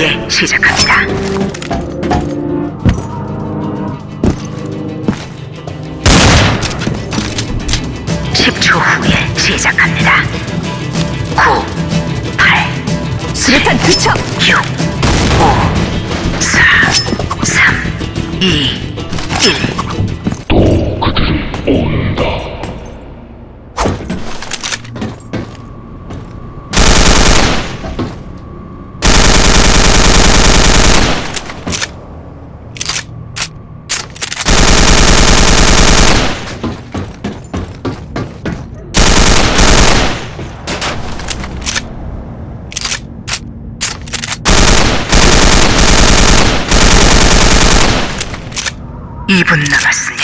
예, 시작합니다. 십초 후에 시작합니다. 구, 팔, 수류탄 투척 6, 5, 4, 3, 2, 1. 이분 남았습니다.